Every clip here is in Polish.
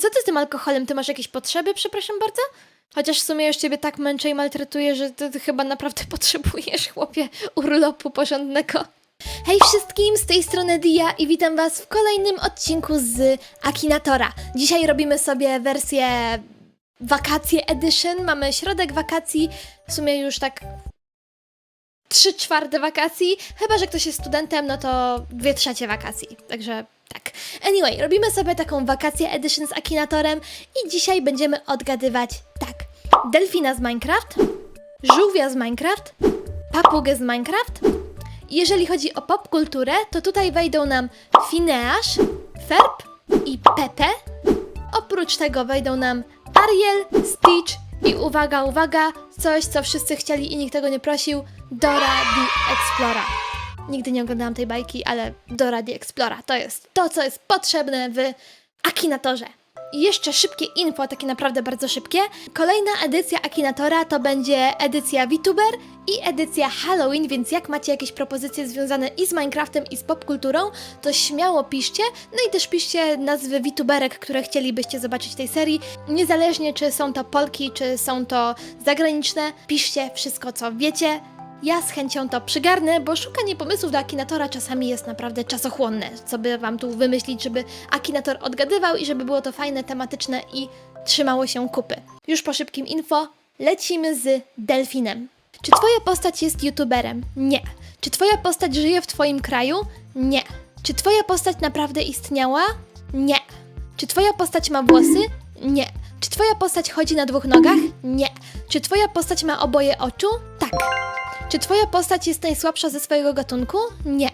Co ty z tym alkoholem? Ty masz jakieś potrzeby, przepraszam bardzo? Chociaż w sumie już ciebie tak męczę i maltretuję, że ty, ty chyba naprawdę potrzebujesz, chłopie, urlopu porządnego. Hej wszystkim, z tej strony Dia i witam was w kolejnym odcinku z Akinatora. Dzisiaj robimy sobie wersję wakacje edition. Mamy środek wakacji, w sumie już tak trzy czwarte wakacji, chyba że ktoś jest studentem, no to dwie trzecie wakacji, także tak. Anyway, robimy sobie taką wakację edition z Akinatorem i dzisiaj będziemy odgadywać tak, delfina z Minecraft, żółwia z Minecraft, papugę z Minecraft. Jeżeli chodzi o popkulturę, to tutaj wejdą nam Phineasz, Ferb i Pepe. Oprócz tego wejdą nam Ariel, Stitch i uwaga, uwaga, coś co wszyscy chcieli i nikt tego nie prosił, Dora the Explora. Nigdy nie oglądałam tej bajki, ale Dora the Explora to jest to, co jest potrzebne w Akinatorze. I jeszcze szybkie info, takie naprawdę bardzo szybkie. Kolejna edycja Akinatora to będzie edycja VTuber i edycja Halloween, więc jak macie jakieś propozycje związane i z Minecraftem i z popkulturą, to śmiało piszcie. No i też piszcie nazwy VTuberek, które chcielibyście zobaczyć tej serii. Niezależnie czy są to Polki, czy są to zagraniczne, piszcie wszystko co wiecie. Ja z chęcią to przygarnę, bo szukanie pomysłów do Akinatora czasami jest naprawdę czasochłonne. Co by wam tu wymyślić, żeby Akinator odgadywał i żeby było to fajne, tematyczne i trzymało się kupy. Już po szybkim info lecimy z Delfinem. Czy twoja postać jest youtuberem? Nie. Czy twoja postać żyje w twoim kraju? Nie. Czy twoja postać naprawdę istniała? Nie. Czy twoja postać ma włosy? Nie. Czy twoja postać chodzi na dwóch nogach? Nie. Czy twoja postać ma oboje oczu? Tak. Czy twoja postać jest najsłabsza ze swojego gatunku? Nie.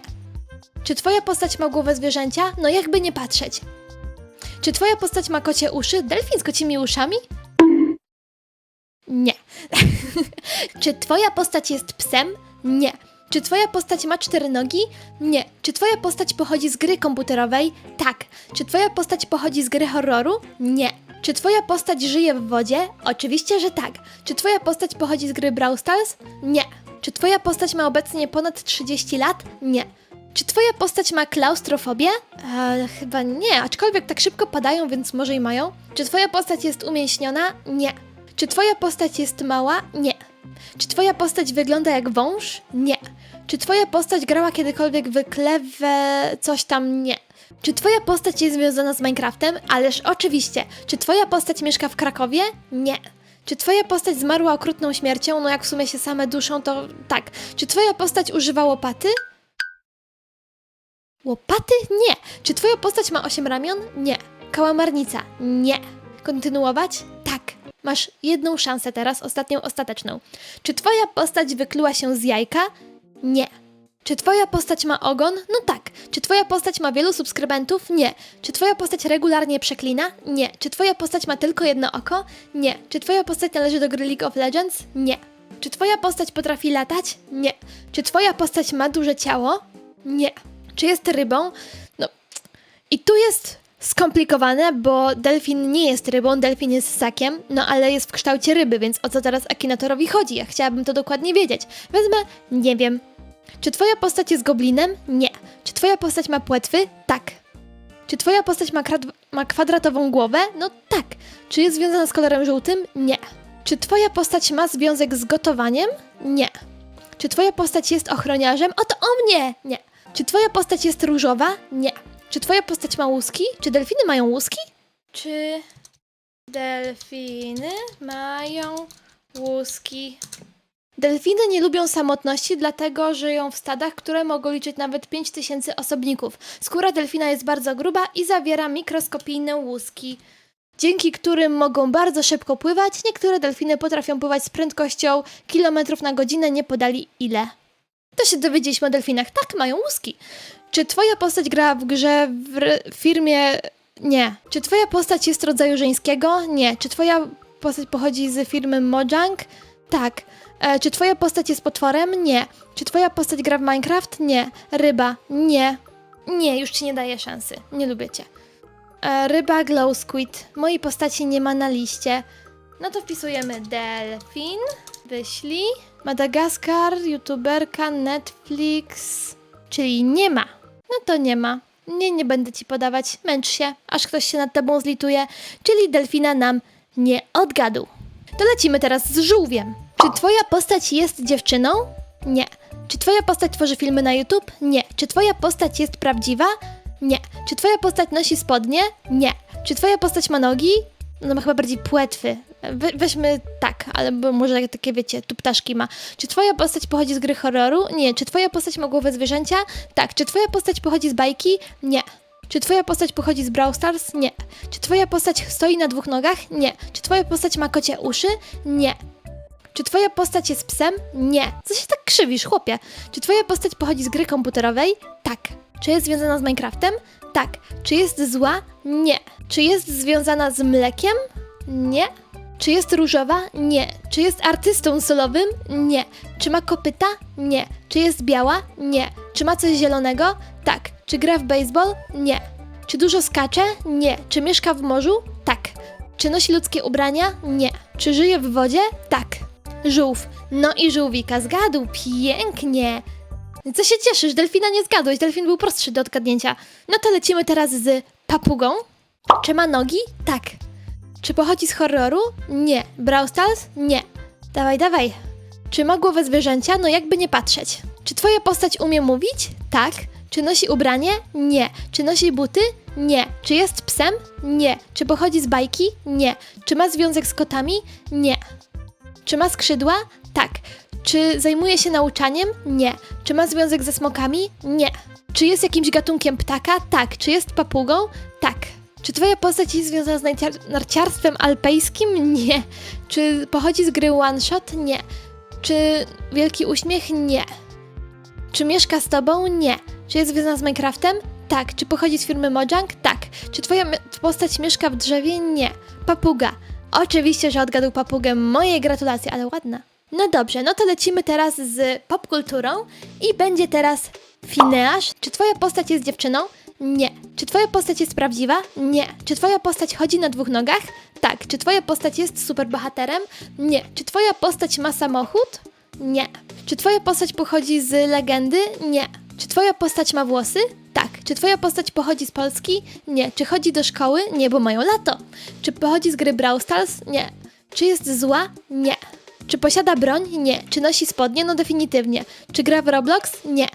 Czy twoja postać ma głowę zwierzęcia? No jakby nie patrzeć. Czy twoja postać ma kocie uszy? Delfin z kocimi uszami? Nie. Czy twoja postać jest psem? Nie. Czy twoja postać ma cztery nogi? Nie. Czy twoja postać pochodzi z gry komputerowej? Tak. Czy twoja postać pochodzi z gry horroru? Nie. Czy twoja postać żyje w wodzie? Oczywiście, że tak. Czy twoja postać pochodzi z gry Brawl Stars? Nie. Czy twoja postać ma obecnie ponad 30 lat? Nie. Czy twoja postać ma klaustrofobię? E, chyba nie, aczkolwiek tak szybko padają, więc może i mają. Czy twoja postać jest umięśniona? Nie. Czy twoja postać jest mała? Nie. Czy twoja postać wygląda jak wąż? Nie. Czy twoja postać grała kiedykolwiek w klewę coś tam? Nie. Czy twoja postać jest związana z Minecraftem? Ależ oczywiście. Czy twoja postać mieszka w Krakowie? Nie. Czy twoja postać zmarła okrutną śmiercią? No jak w sumie się same duszą, to tak. Czy twoja postać używa łopaty? Łopaty? Nie. Czy twoja postać ma osiem ramion? Nie. Kałamarnica? Nie. Kontynuować? Tak. Masz jedną szansę teraz, ostatnią, ostateczną. Czy twoja postać wykluła się z jajka? Nie. Czy twoja postać ma ogon? No tak. Czy twoja postać ma wielu subskrybentów? Nie. Czy twoja postać regularnie przeklina? Nie. Czy twoja postać ma tylko jedno oko? Nie. Czy twoja postać należy do gry League of Legends? Nie. Czy twoja postać potrafi latać? Nie. Czy twoja postać ma duże ciało? Nie. Czy jest rybą? No. I tu jest skomplikowane, bo delfin nie jest rybą, delfin jest ssakiem, no ale jest w kształcie ryby, więc o co teraz Akinatorowi chodzi? Ja chciałabym to dokładnie wiedzieć. Wezmę, nie wiem. Czy twoja postać jest goblinem? Nie. Czy twoja postać ma płetwy? Tak. Czy twoja postać ma, ma kwadratową głowę? No tak. Czy jest związana z kolorem żółtym? Nie. Czy twoja postać ma związek z gotowaniem? Nie. Czy twoja postać jest ochroniarzem? Oto o mnie! Nie. Czy twoja postać jest różowa? Nie. Czy twoja postać ma łuski? Czy delfiny mają łuski? Czy delfiny mają łuski? Delfiny nie lubią samotności, dlatego żyją w stadach, które mogą liczyć nawet 5000 osobników. Skóra delfina jest bardzo gruba i zawiera mikroskopijne łuski, dzięki którym mogą bardzo szybko pływać. Niektóre delfiny potrafią pływać z prędkością kilometrów na godzinę, nie podali ile. To się dowiedzieliśmy o delfinach. Tak, mają łuski. Czy twoja postać gra w grze w firmie... Nie. Czy twoja postać jest rodzaju żeńskiego? Nie. Czy twoja postać pochodzi z firmy Mojang? Tak. E, czy twoja postać jest potworem? Nie. Czy twoja postać gra w Minecraft? Nie. Ryba? Nie. Nie, już ci nie daję szansy. Nie lubię cię. E, ryba Glow Squid. Mojej postaci nie ma na liście. No to wpisujemy delfin. Wyślij. Madagaskar, youtuberka, Netflix. Czyli nie ma. No to nie ma. Nie, nie będę ci podawać. Męcz się, aż ktoś się nad tobą zlituje. Czyli delfina nam nie odgadł. To lecimy teraz z żółwiem. Czy twoja postać jest dziewczyną? Nie. Czy twoja postać tworzy filmy na YouTube? Nie. Czy twoja postać jest prawdziwa? Nie. Czy twoja postać nosi spodnie? Nie. Czy twoja postać ma nogi? No ma chyba bardziej płetwy. We, weźmy tak, ale może takie wiecie, tu ptaszki ma. Czy twoja postać pochodzi z gry horroru? Nie. Czy twoja postać ma głowę zwierzęcia? Tak. Czy twoja postać pochodzi z bajki? Nie. Czy twoja postać pochodzi z Brawl Stars? Nie. Czy twoja postać stoi na dwóch nogach? Nie. Czy twoja postać ma kocie uszy? Nie. Czy twoja postać jest psem? Nie. Co się tak krzywisz, chłopie? Czy twoja postać pochodzi z gry komputerowej? Tak. Czy jest związana z Minecraftem? Tak. Czy jest zła? Nie. Czy jest związana z mlekiem? Nie. Czy jest różowa? Nie. Czy jest artystą solowym? Nie. Czy ma kopyta? Nie. Czy jest biała? Nie. Czy ma coś zielonego? Tak. Czy gra w baseball? Nie. Czy dużo skacze? Nie. Czy mieszka w morzu? Tak. Czy nosi ludzkie ubrania? Nie. Czy żyje w wodzie? Tak. Żółw. No i żółwika zgadł. Pięknie. Co się cieszysz? Delfina nie zgadłeś. Delfin był prostszy do odgadnięcia. No to lecimy teraz z papugą. Czy ma nogi? Tak. Czy pochodzi z horroru? Nie. Brawl Stars? Nie. Dawaj, dawaj. Czy ma głowę zwierzęcia? No jakby nie patrzeć. Czy twoja postać umie mówić? Tak. Czy nosi ubranie? Nie. Czy nosi buty? Nie. Czy jest psem? Nie. Czy pochodzi z bajki? Nie. Czy ma związek z kotami? Nie. Czy ma skrzydła? Tak. Czy zajmuje się nauczaniem? Nie. Czy ma związek ze smokami? Nie. Czy jest jakimś gatunkiem ptaka? Tak. Czy jest papugą? Tak. Czy twoja postać jest związana z narciar- narciarstwem alpejskim? Nie. Czy pochodzi z gry One Shot? Nie. Czy wielki uśmiech? Nie. Czy mieszka z tobą? Nie. Czy jest związana z Minecraftem? Tak. Czy pochodzi z firmy Mojang? Tak. Czy twoja postać mieszka w drzewie? Nie. Papuga. Oczywiście, że odgadł papugę. Moje gratulacje, ale ładna. No dobrze, no to lecimy teraz z popkulturą i będzie teraz Fineasz. Czy twoja postać jest dziewczyną? Nie. Czy twoja postać jest prawdziwa? Nie. Czy twoja postać chodzi na dwóch nogach? Tak. Czy twoja postać jest superbohaterem? Nie. Czy twoja postać ma samochód? Nie. Czy twoja postać pochodzi z legendy? Nie. Czy twoja postać ma włosy? Tak. Czy twoja postać pochodzi z Polski? Nie. Czy chodzi do szkoły? Nie, bo mają lato. Czy pochodzi z gry Brawl Stars? Nie. Czy jest zła? Nie. Czy posiada broń? Nie. Czy nosi spodnie? No definitywnie. Czy gra w Roblox? Nie.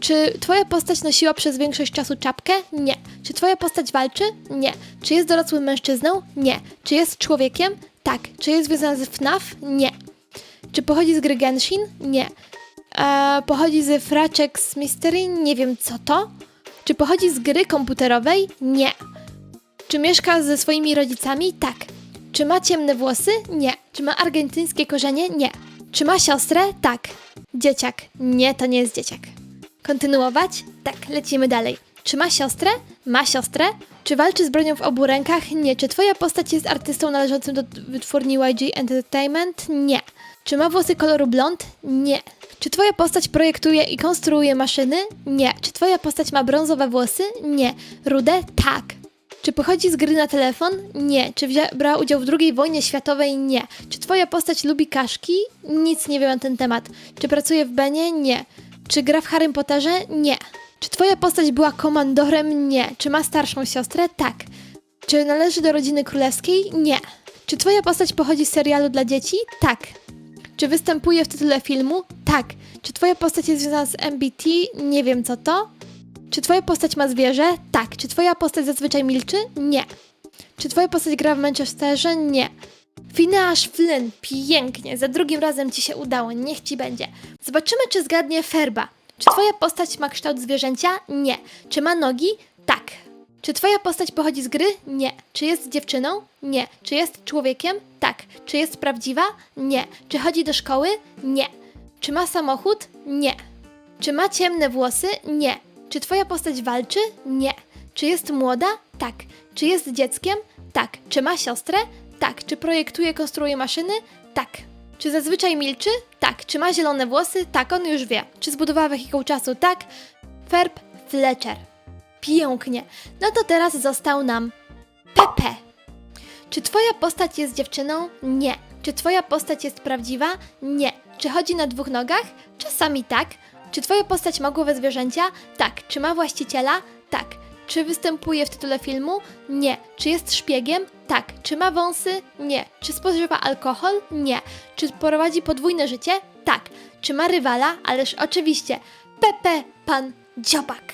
Czy twoja postać nosiła przez większość czasu czapkę? Nie. Czy twoja postać walczy? Nie. Czy jest dorosłym mężczyzną? Nie. Czy jest człowiekiem? Tak. Czy jest związana z FNAF? Nie. Czy pochodzi z gry Genshin? Nie. Eee, pochodzi z Fraczek Mystery? Nie wiem co to. Czy pochodzi z gry komputerowej? Nie. Czy mieszka ze swoimi rodzicami? Tak. Czy ma ciemne włosy? Nie. Czy ma argentyńskie korzenie? Nie. Czy ma siostrę? Tak. Dzieciak. Nie, to nie jest dzieciak. Kontynuować? Tak, lecimy dalej. Czy ma siostrę? Ma siostrę? Czy walczy z bronią w obu rękach? Nie. Czy twoja postać jest artystą należącym do wytwórni YG Entertainment? Nie. Czy ma włosy koloru blond? Nie. Czy twoja postać projektuje i konstruuje maszyny? Nie. Czy twoja postać ma brązowe włosy? Nie. Rude? Tak. Czy pochodzi z gry na telefon? Nie. Czy brała udział w II wojnie światowej? Nie. Czy twoja postać lubi kaszki? Nic nie wiem na ten temat. Czy pracuje w Benie? Nie. Czy gra w Harrym Potterze? Nie. Czy twoja postać była komandorem? Nie. Czy ma starszą siostrę? Tak. Czy należy do rodziny królewskiej? Nie. Czy twoja postać pochodzi z serialu dla dzieci? Tak. Czy występuje w tytule filmu? Tak. Czy twoja postać jest związana z MBT? Nie wiem co to. Czy twoja postać ma zwierzę? Tak. Czy twoja postać zazwyczaj milczy? Nie. Czy twoja postać gra w Manchesterze? Nie. Phineas Flynn, pięknie, za drugim razem ci się udało, niech ci będzie. Zobaczymy, czy zgadnie Ferba. Czy twoja postać ma kształt zwierzęcia? Nie. Czy ma nogi? Tak. Czy twoja postać pochodzi z gry? Nie. Czy jest dziewczyną? Nie. Czy jest człowiekiem? Tak. Czy jest prawdziwa? Nie. Czy chodzi do szkoły? Nie. Czy ma samochód? Nie. Czy ma ciemne włosy? Nie. Czy twoja postać walczy? Nie. Czy jest młoda? Tak. Czy jest dzieckiem? Tak. Czy ma siostrę? Tak. Czy projektuje, konstruuje maszyny? Tak. Czy zazwyczaj milczy? Tak. Czy ma zielone włosy? Tak, on już wie. Czy zbudowała wehikuł czasu? Tak. Ferb Fletcher. Pięknie. No to teraz został nam Pepe. Czy twoja postać jest dziewczyną? Nie. Czy twoja postać jest prawdziwa? Nie. Czy chodzi na dwóch nogach? Czasami tak. Czy twoja postać ma głowę zwierzęcia? Tak. Czy ma właściciela? Tak. Czy występuje w tytule filmu? Nie. Czy jest szpiegiem? Tak. Czy ma wąsy? Nie. Czy spożywa alkohol? Nie. Czy prowadzi podwójne życie? Tak. Czy ma rywala? Ależ oczywiście. Pepe Pan Dziobak.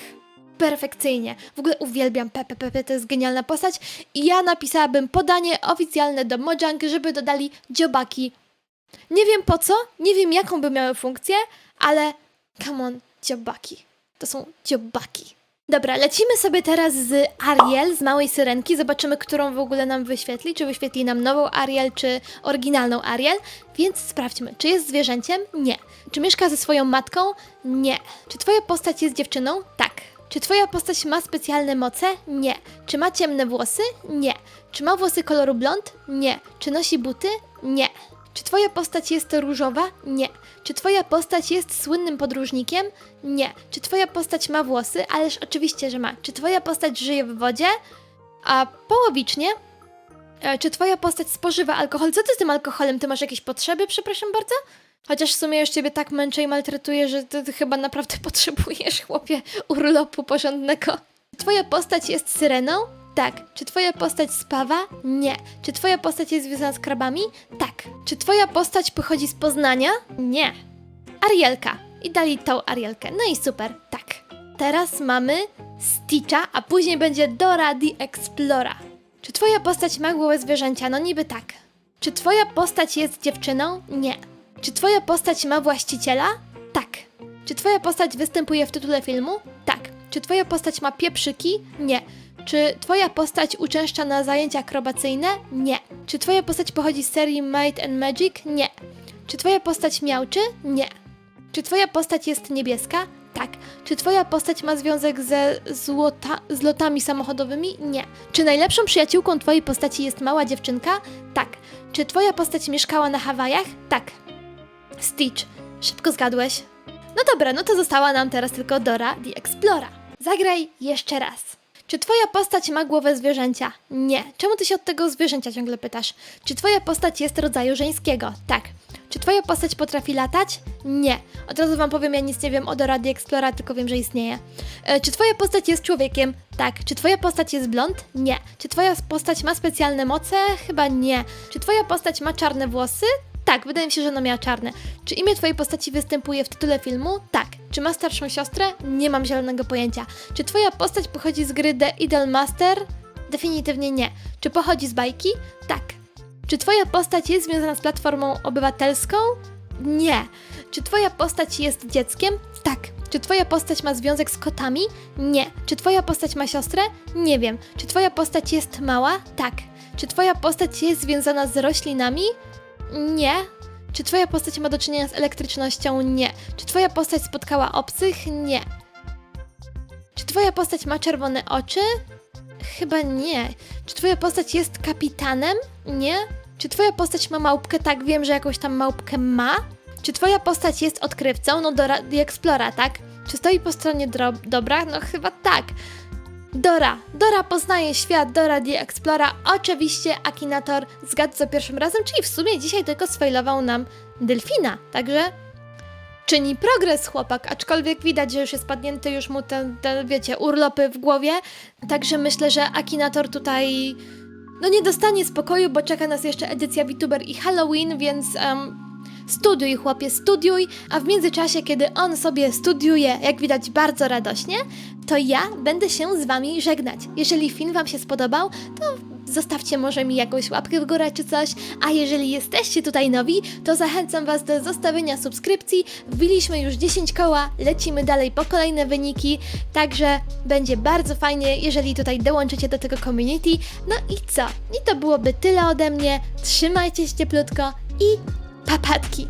Perfekcyjnie. W ogóle uwielbiam Pepe Pepe, to jest genialna postać. I ja napisałabym podanie oficjalne do Mojang, żeby dodali dziobaki. Nie wiem po co, nie wiem jaką by miały funkcję, ale come on, dziobaki. To są dziobaki. Dobra, lecimy sobie teraz z Ariel, z Małej Syrenki. Zobaczymy, którą w ogóle nam wyświetli. Czy wyświetli nam nową Ariel, czy oryginalną Ariel. Więc sprawdźmy, czy jest zwierzęciem? Nie. Czy mieszka ze swoją matką? Nie. Czy twoja postać jest dziewczyną? Tak. Czy twoja postać ma specjalne moce? Nie. Czy ma ciemne włosy? Nie. Czy ma włosy koloru blond? Nie. Czy nosi buty? Nie. Czy twoja postać jest różowa? Nie. Czy twoja postać jest słynnym podróżnikiem? Nie. Czy twoja postać ma włosy? Ależ oczywiście, że ma. Czy twoja postać żyje w wodzie? A połowicznie. E, Czy twoja postać spożywa alkohol? Co ty z tym alkoholem? Ty masz jakieś potrzeby, przepraszam bardzo? Chociaż w sumie już ciebie tak męczę i maltretuję, że ty, ty chyba naprawdę potrzebujesz, chłopie, urlopu porządnego. Czy twoja postać jest syreną? Tak. Czy twoja postać spawa? Nie. Czy twoja postać jest związana z krabami? Tak. Czy twoja postać pochodzi z Poznania? Nie. Arielka. I dali tą Arielkę. No i super. Tak. Teraz mamy Stitcha, a później będzie Dora the Explora. Czy twoja postać ma głowę zwierzęcia? No niby tak. Czy twoja postać jest dziewczyną? Nie. Czy twoja postać ma właściciela? Tak. Czy twoja postać występuje w tytule filmu? Tak. Czy twoja postać ma pieprzyki? Nie. Czy twoja postać uczęszcza na zajęcia akrobacyjne? Nie. Czy twoja postać pochodzi z serii Might and Magic? Nie. Czy twoja postać miałczy? Nie. Czy twoja postać jest niebieska? Tak. Czy twoja postać ma związek ze złota, z lotami samochodowymi? Nie. Czy najlepszą przyjaciółką twojej postaci jest mała dziewczynka? Tak. Czy twoja postać mieszkała na Hawajach? Tak. Stitch. Szybko zgadłeś. No dobra, no to została nam teraz tylko Dora the Explora. Zagraj jeszcze raz. Czy twoja postać ma głowę zwierzęcia? Nie. Czemu ty się od tego zwierzęcia ciągle pytasz? Czy twoja postać jest rodzaju żeńskiego? Tak. Czy twoja postać potrafi latać? Nie. Od razu wam powiem, ja nic nie wiem o Dora the Explora, tylko wiem, że istnieje. E, czy twoja postać jest człowiekiem? Tak. Czy twoja postać jest blond? Nie. Czy twoja postać ma specjalne moce? Chyba nie. Czy twoja postać ma czarne włosy? Tak, wydaje mi się, że ona miała czarne. Czy imię twojej postaci występuje w tytule filmu? Tak. Czy ma starszą siostrę? Nie mam zielonego pojęcia. Czy twoja postać pochodzi z gry The Idol Master? Definitywnie nie. Czy pochodzi z bajki? Tak. Czy twoja postać jest związana z platformą obywatelską? Nie. Czy twoja postać jest dzieckiem? Tak. Czy twoja postać ma związek z kotami? Nie. Czy twoja postać ma siostrę? Nie wiem. Czy twoja postać jest mała? Tak. Czy twoja postać jest związana z roślinami? Nie. Czy twoja postać ma do czynienia z elektrycznością? Nie. Czy twoja postać spotkała obcych? Nie. Czy twoja postać ma czerwone oczy? Chyba nie. Czy twoja postać jest kapitanem? Nie. Czy twoja postać ma małpkę? Tak, wiem, że jakąś tam małpkę ma. Czy twoja postać jest odkrywcą? No Dora the Explora, tak? Czy stoi po stronie dobra? No chyba tak. Dora. Dora poznaje świat, Dora the Explora. Oczywiście Akinator zgadł za pierwszym razem, czyli w sumie dzisiaj tylko sfailował nam Delfina. Także czyni progres chłopak, aczkolwiek widać, że już jest padnięty, już mu te, te wiecie, urlopy w głowie. Także myślę, że Akinator tutaj no nie dostanie spokoju, bo czeka nas jeszcze edycja VTuber i Halloween, więc em, studiuj chłopie, studiuj, a w międzyczasie, kiedy on sobie studiuje, jak widać bardzo radośnie, to ja będę się z wami żegnać. Jeżeli film wam się spodobał, to zostawcie może mi jakąś łapkę w górę czy coś, a jeżeli jesteście tutaj nowi, to zachęcam was do zostawienia subskrypcji. Wbiliśmy już 10 koła, lecimy dalej po kolejne wyniki, także będzie bardzo fajnie, jeżeli tutaj dołączycie do tego community. No i co? I to byłoby tyle ode mnie. Trzymajcie się cieplutko i papatki!